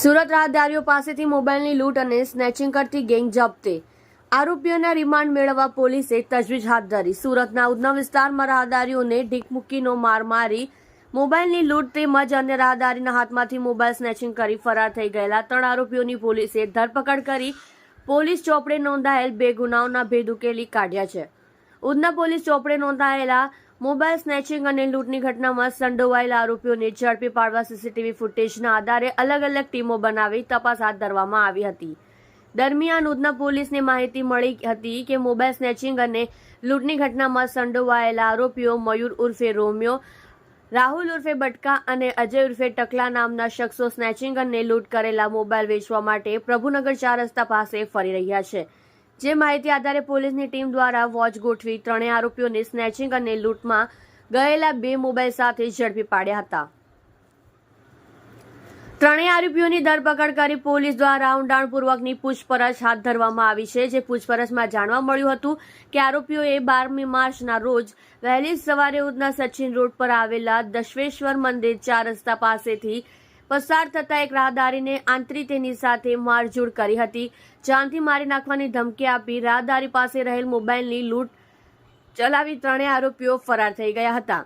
સુરત રાહદારીઓ પાસેથી મોબાઈલની લૂંટ અને સ્નેચિંગ કરતી ગેંગ જપ્તે આરોપીઓના રિમાન્ડ મેળવવા પોલીસે તજવીજ હાથ ધરી. સુરતના ઉધના વિસ્તારમાં રાહદારીઓને ઢીકમુક્કીનો માર મારી મોબાઈલની લૂંટ તેમજ અન્ય રાહદારીના હાથમાંથી મોબાઈલ સ્નેચિંગ કરી ફરાર થઈ ગયેલા ત્રણ આરોપીઓની પોલીસે ધરપકડ કરી પોલીસ ચોપડે નોંધાયેલ બે ગુનાઓના ભેદ ઉકેલી કાઢ્યા છે. ઉધના પોલીસ ચોપડે નોંધાયેલા મોબાઈલ સ્નેચિંગ અને લૂંટની ઘટનામાં સંડોવાયેલા આરોપીઓને ઝડપી પાડવા સીસીટીવી ફૂટેજના આધારે અલગ અલગ ટીમો બનાવી તપાસ હાથ ધરવામાં આવી હતી. દરમિયાન ઉધના પોલીસને માહિતી મળી હતી કે મોબાઈલ સ્નેચિંગ અને લૂંટની ઘટનામાં સંડોવાયેલા આરોપીઓ મયુર ઉર્ફે રોમિયો, રાહુલ ઉર્ફે બટકા અને અજય ઉર્ફે ટકલા નામના શખ્સો સ્નેચિંગ અને લૂંટ કરેલા મોબાઈલ વેચવા માટે પ્રભુનગર ચાર રસ્તા પાસે ફરી રહ્યા છે. જે માહિતી આધારે પોલીસની ટીમ દ્વારા વોચ ગોઠવી ત્રણેય આરોપીઓને સ્નેચિંગ અને લૂંટમાં ગયેલા બે મોબાઈલ સાથે ઝડપી પાડ્યા હતા. ત્રણેય આરોપીઓની ધરપકડ કરી પોલીસ દ્વારા ઊંડાણપૂર્વકની પૂછપરછ હાથ ધરવામાં આવી છે, જે પૂછપરછમાં જાણવા મળ્યું હતું કે આરોપીઓએ બારમી માર્ચના રોજ વહેલી સવારે ઉધના સચિન રોડ પર આવેલા દશવેશ્વર મંદિર ચાર રસ્તા પાસેથી પસાર થતા એક રાહદારીને આંતરી તેની સાથે મારઝૂડ કરી હતી. જાનથી મારી નાખવાની ધમકી આપી રાહદારી પાસે રહેલ મોબાઈલની લૂંટ ચલાવી ત્રણેય આરોપીઓ ફરાર થઈ ગયા હતા.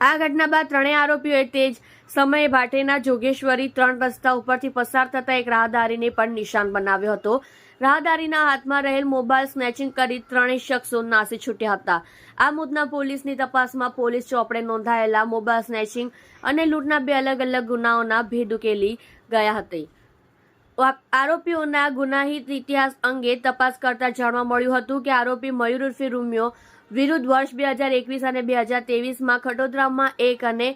આ ઘટના બાદ ત્રણેય આરોપીઓએ તે જ સમયે ભાટેના જોગેશ્વરી ત્રણ રસ્તા ઉપરથી પસાર થતા એક રાહદારીને પણ નિશાન બનાવ્યો હતો. રાહદારીના હાથમાં રહેલ મોબાઈલ સ્નેચિંગ કરી ત્રણેય શખ્સો નાસી છૂટ્યા હતા. આ મુદ્દના પોલીસની તપાસમાં પોલીસ ચોપડે નોંધાયેલા મોબાઈલ સ્નેચિંગ અને લૂંટના બે અલગ અલગ ગુનાઓના ભેદ ઉકેલી ગયા હતી. આરોપીઓના ગુનાહિત ઇતિહાસ અંગે તપાસ કરતા જાણવા મળ્યું હતું કે આરોપી મયુર ઉર્ફે રૂમિયો વિરુદ્ધ વર્ષ બે હજાર એકવીસ અને બે હજાર તેવીસમાં ખટોદરામાં એક અને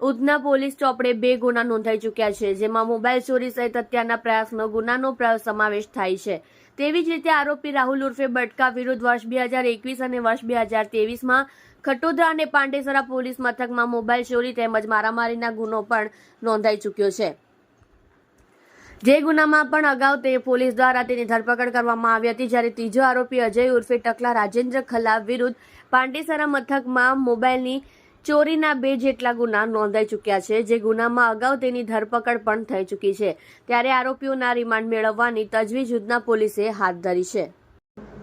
ઉધના પોલીસ ચોપડે બે ગુના નોંધાઈ ચૂક્યા છે, જેમાં મોબાઈલ ચોરી સહિત હત્યાના પ્રયાસનો ગુનાનો સમાવેશ થાય છે. તેવી જ રીતે આરોપી રાહુલ ઉર્ફે બટકા વિરુદ્ધ વર્ષ બે હજાર એકવીસ અને વર્ષ બે હજાર તેવીસમાં ખટોદરા અને પાંડેસરા પોલીસ મથકમાં મોબાઈલ ચોરી તેમજ મારામારીના ગુનો પણ નોંધાઈ ચૂક્યો છે. જે ગુનામાં પણ અગાઉ તે પોલીસ દ્વારા તેની ધરપકડ કરવામાં આવી હતી, જ્યારે ત્રીજો આરોપી અજય ઉર્ફે ટકલા રાજેન્દ્ર ખલા વિરુદ્ધ પાંડેસરા મથકમાં મોબાઈલની ચોરીના બે જેટલા ગુના નોંધાઈ ચૂક્યા છે. જે ગુનામાં અગાઉ તેની ધરપકડ પણ થઈ ચૂકી છે. ત્યારે આરોપીઓના રિમાન્ડ મેળવવાની તજવીજ ઉધના પોલીસે હાથ ધરી છે.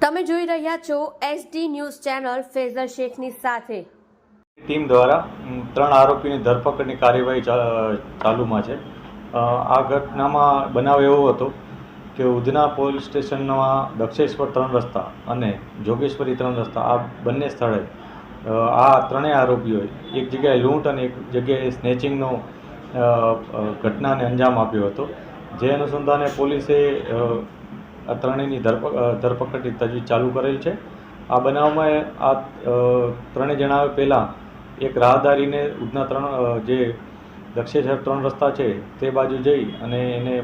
તમે જોઈ રહ્યા છો એસડી ન્યૂઝ ચેનલ ફેઝર શેખની સાથે. ટીમ દ્વારા ત્રણ આરોપીની ધરપકડની કાર્યવાહી ચાલુમાં છે. આ ઘટનામાં બનાવ એવો હતો કે ઉધના પોલીસ સ્ટેશનમાં દક્ષેશ્વર ત્રણ રસ્તા અને જોગેશ્વરી ત્રણ રસ્તા આ બંને સ્થળે આ ત્રણેય આરોપીઓએ એક જગ્યાએ લૂંટ અને એક જગ્યાએ સ્નેચિંગનો ઘટનાને અંજામ આપ્યો હતો. જે અનુસંધાને પોલીસે આ ત્રણેયની ધરપકડની તજવીજ ચાલુ કરેલ છે. આ બનાવમાં આ ત્રણેય જણાવે પહેલાં એક રાહદારીને ઉધના ત્રણ જે દક્ષેશ્વર ત્રણ રસ્તા છે તે બાજુ જઈ અને એને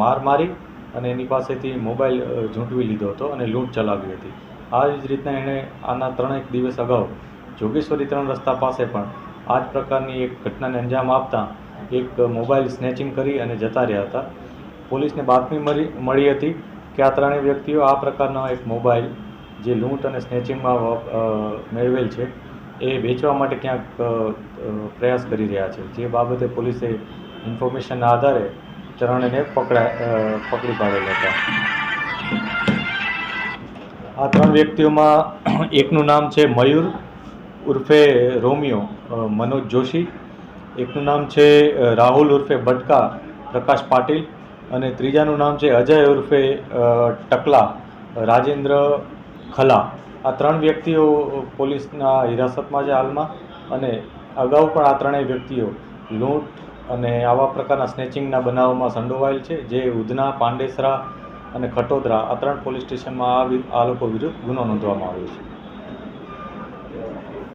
માર મારી અને એની પાસેથી મોબાઈલ ઝૂંટવી લીધો હતો અને લૂંટ ચલાવી હતી. આ જ રીતના એણે આના ત્રણેક દિવસ અગાઉ જોગેશ્વરી ત્રણ રસ્તા પાસે પણ આ જ પ્રકારની એક ઘટનાને અંજામ આપતા એક મોબાઈલ સ્નેચિંગ કરી અને જતા રહ્યા હતા. પોલીસને બાતમી મળી મળી હતી કે આ ત્રણેય વ્યક્તિઓ આ પ્રકારનો એક મોબાઈલ જે લૂંટ અને સ્નેચિંગમાં મેળવેલ છે એ વેચવા માટે ક્યાંક પ્રયાસ કરી રહ્યા છે. જે બાબતે પોલીસે ઇન્ફોર્મેશનના આધારે ત્રણેને પકડા પકડી પાડેલા હતા. આ ત્રણ વ્યક્તિઓમાં એકનું નામ છે મયુર, ઉર્ફે રોમિયો મનોજ જોશી. એકનું નામ છે રાહુલ ઉર્ફે બટકા, પ્રકાશ પાટીલ. અને ત્રીજાનું નામ છે અજય ઉર્ફે ટકલા, રાજેન્દ્ર ખલા. આ ત્રણ વ્યક્તિઓ પોલીસના હિરાસતમાં છે હાલમાં અને અગાઉ પણ આ ત્રણેય વ્યક્તિઓ લૂંટ અને આવા પ્રકારના સ્નેચિંગના બનાવોમાં સંડોવાયેલ છે. જે ઉધના, પાંડેસરા અને ખટોદરા આ ત્રણ પોલીસ સ્ટેશનમાં આ લોકો વિરુદ્ધ ગુનો નોંધવામાં આવ્યો છે.